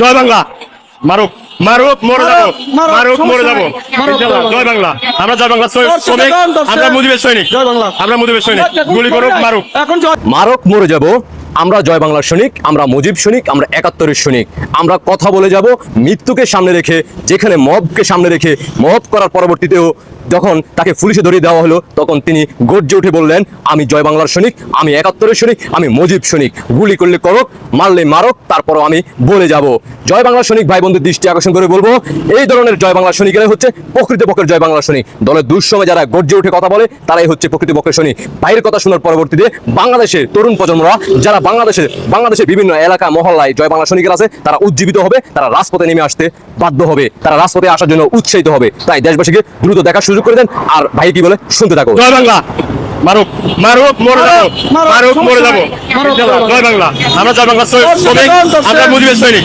জয় বাংলা। মারুক মারুক মরে যাব। মারুক, মরে যাব। জয় বাংলা। আমরা জয় বাংলা শ্রমিক আমরা মুজিবের সৈনিক। জয় বাংলা। আমরা মুজিবের সৈনিক। গুলি করুক মারুক। এখন মারক মরে যাব আমরা জয় বাংলার সৈনিক আমরা মুজিব সৈনিক আমরা একাত্তরের সৈনিক। আমরা কথা বলে যাব মৃত্যুকে সামনে রেখে যেখানে মবকে সামনে রেখে মব করার পরবর্তীতেও যখন তাকে পুলিশে ধরিয়ে দেওয়া হলো, তখন তিনি গর্জে উঠে বললেন, আমি জয় বাংলার সৈনিক, আমি একাত্তরের সৈনিক, আমি মজিব সৈনিক। গুলি করলে করক, মারলে মারক, তারপরও আমি বলে যাব। জয় বাংলার সৈনিক ভাই বন্ধুর দৃষ্টি আকর্ষণ করে বলব, এই ধরনের জয় বাংলার সৈনিকেরাই হচ্ছে প্রকৃতপক্ষের জয় বাংলার সৈনিক। দলের দুঃসময় যারা গর্জে উঠে কথা বলে, তারাই হচ্ছে প্রকৃতপক্ষের সৈনিক। ভাইয়ের কথা শোনার পরবর্তীতে বাংলাদেশের তরুণ প্রজন্মরা, যারা বাংলাদেশের বাংলাদেশের বিভিন্ন এলাকা, মহল্লায় জয় বাংলা সৈনিকের আছে, তারা উজ্জীবিত হবে, তারা রাজপথে নেমে আসতে বাধ্য হবে, তারা রাজপথে আসার জন্য উৎসাহিত হবে। তাই দেশবাসীকে দ্রুত দেখার সুযোগ করে দেন। আর ভাই কি বলে? শুনতে থাকো জয় বাংলা। মারুক মারুক মরে যাব। মারুক, মরে যাব। জয় বাংলা। আমরা জয় বাংলা শ্রমিক। আমরা মুজিবের সৈনিক।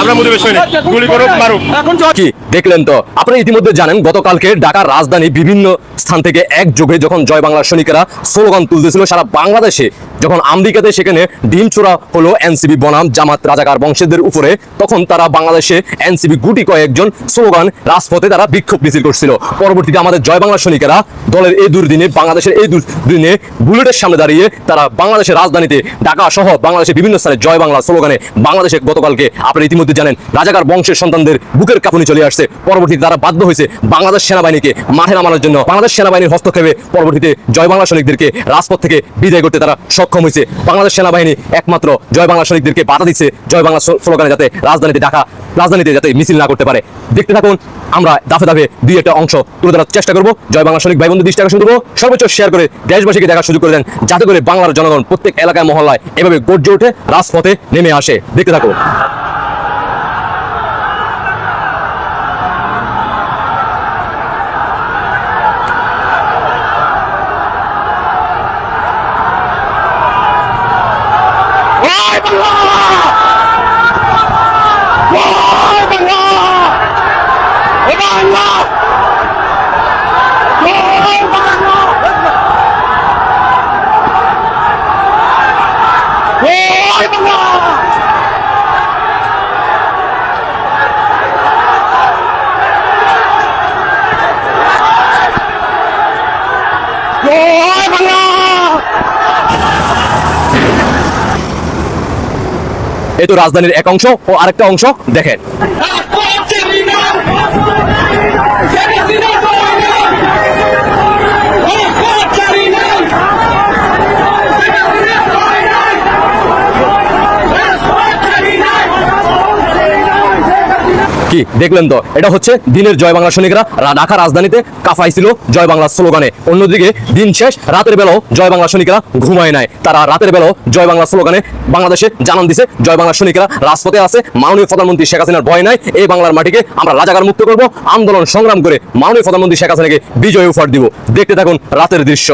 আমরা মুজিবের সৈনিক। গুলি করুক মারুক। এখন কি দেখলেন তো? আপনারা ইতিমধ্যে জানেন গতকালকে ঢাকার রাজধানী বিভিন্ন স্থান থেকে একযোগে যখন জয় বাংলার সৈনিকেরা স্লোগান তুলতেছিল সারা বাংলাদেশে যখন আমেরিকাতে সেখানে ডিম চোরা হলো এনসিবি বনাম জামাত রাজাকার বংশীদের উপরে তখন তারা বাংলাদেশে এনসিবি গুটি কয়েকজন স্লোগান রাজপথে তারা বিক্ষোভ মিছিল করছিল। পরবর্তীতে আমাদের জয় বাংলার সৈনিকেরা দলের এই দুর্দিনে বাংলাদেশের এই দুর্দিনে বুলেটের সামনে দাঁড়িয়ে তারা বাংলাদেশের রাজধানীতে ঢাকা সহ বাংলাদেশের বিভিন্ন স্থানে জয় বাংলা স্লোগানে বাংলাদেশে গতকালকে আপনারা ইতিমধ্যে জানেন, রাজাকার বংশের সন্তানদের বুকের কাঁপুনি চলে আসছে। পরবর্তীতে তারা বাধ্য হয়েছে বাংলাদেশ সেনাবাহিনীকে মাঠে নামানোর জন্য। বাংলাদেশ সেনাবাহিনীর হস্তক্ষেপে পরবর্তীতে জয় বাংলা সৈনিকদেরকে রাজপথ থেকে বিদায় করতে তারা সক্ষম হয়েছে। বাংলাদেশ সেনাবাহিনী একমাত্র জয় বাংলা সৈনিকদেরকে বাধা দিচ্ছে জয় বাংলা স্লো- স্লোগানে যাতে রাজধানীতে ঢাকা রাজধানীতে যাতে মিছিল না করতে পারে। দেখতে থাকুন, আমরা দাফে দাফে দুই একটা অংশ তুলে ধরার চেষ্টা করব। জয় বাংলা সৈনিক ভাই বন্ধু দৃষ্টি আকর্ষণ করব। সর্বোচ্চ শেয়ার করে দেশবাসীকে দেখার সুযোগ করে দেন, যাতে করে বাংলার জনগণ প্রত্যেক এলাকায়, মহল্লায় এভাবে গর্জে ওঠে, রাজপথে নেমে আসে। দেখতে থাকো। এই তো রাজধানীর এক অংশ ও আরেকটা অংশ দেখেন। কি দেখলেন তো? এটা হচ্ছে দিনের জয় বাংলা সৈনিকরা। ঢাকা রাজধানীতে কাফাইছিল জয় বাংলা স্লোগানে। অন্যদিকে দিন শেষ, রাতের বেলাও জয় বাংলা সৈনিকরা ঘুমায় নাই। তারা রাতের বেলাও জয় বাংলা স্লোগানে বাংলাদেশে জানান দিছে, জয় বাংলা সৈনিকরা রাজপথে আছে। মাননীয় প্রধানমন্ত্রী শেখ হাসিনার ভয় নাই। এই বাংলার মাটিকে আমরা রাজাকার মুক্ত করব। আন্দোলন সংগ্রাম করে মাননীয় প্রধানমন্ত্রী শেখ হাসিনাকে বিজয় উপহার দিব। দেখতে থাকুন রাতের দৃশ্য।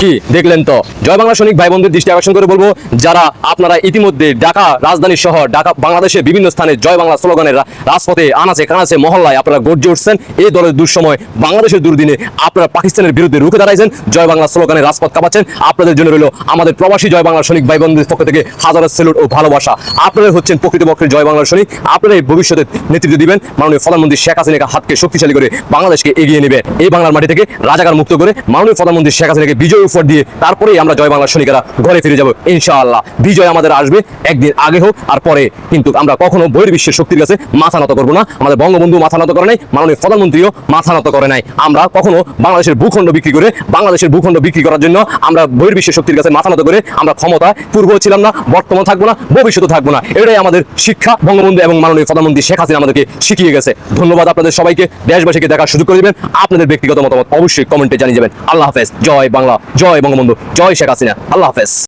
কি দেখলেন তো? জয় বাংলা সৈনিক ভাই বন্ধুর দৃষ্টি আকর্ষণ করে বলব, যারা আপনারা ইতিমধ্যে ঢাকা রাজধানী শহর ঢাকা বাংলাদেশের বিভিন্ন স্থানে জয় বাংলা স্লোগানের রাজপথে আনাচে কানাচে মহল্লায় আপনারা গর্জে উঠছেন, এই দলের দুঃসময় বাংলাদেশের দুর্দিনে আপনারা পাকিস্তানের বিরুদ্ধে রুখে দাঁড়াইছেন, জয় বাংলা স্লোগানের রাজপথ কাঁপাচ্ছেন, আপনাদের জন্য রইল আমাদের প্রবাসী জয় বাংলা সৈনিক ভাই বন্ধুদের পক্ষ থেকে হাজারো সেলুট ও ভালোবাসা। আপনারা হচ্ছেন প্রকৃতপক্ষের জয় বাংলার সৈনিক, আপনারাই ভবিষ্যতে নেতৃত্ব দিবেন। মাননীয় প্রধানমন্ত্রী শেখ হাসিনাকে হাতকে শক্তিশালী করে বাংলাদেশকে এগিয়ে নেবে। এই বাংলার মাটি থেকে রাজাকার মুক্ত করে মাননীয় প্রধানমন্ত্রী শেখ হাসিনাকে বিজয় উপহার দিয়ে তারপরেই আমরা জয় বাংলার সৈনিকেরা ঘরে ফিরে যাব, ইনশাআল্লাহ। বিজয় আমাদের আসবে, একদিন আগে হোক, আর পরে কিন্তু আমরা কখনো বহির্বিশ্বের শক্তির কাছে মাথা নত করব না। আমাদের বঙ্গবন্ধু মাথা নত করে নাই, মাননীয় প্রধানমন্ত্রীও মাথা নত করে নাই। আমরা কখনো বাংলাদেশের ভূখণ্ড বিক্রি করে, বাংলাদেশের ভূখণ্ড বিক্রি করার জন্য আমরা বহির্বিশ্বের শক্তির কাছে মাথা নত করে আমরা ক্ষমতায় পূর্ব ছিলাম না, বর্তমান থাকব না, ভবিষ্যতে থাকব না। এটাই আমাদের শিক্ষা, বঙ্গবন্ধু এবং মাননীয় প্রধানমন্ত্রী শেখ হাসিনা আমাদেরকে শিখিয়ে গেছে। ধন্যবাদ আপনাদের সবাইকে। দেশবাসীকে দেখার সুযোগ করে দিবেন। আপনাদের ব্যক্তিগত মতামত অবশ্যই কমেন্টে জানিয়ে যাবেন। আল্লাহ হাফেজ। জয় বাংলা। জয় বঙ্গবন্ধু। জয় শেখ হাসিনা। আল্লাহ হাফেজ।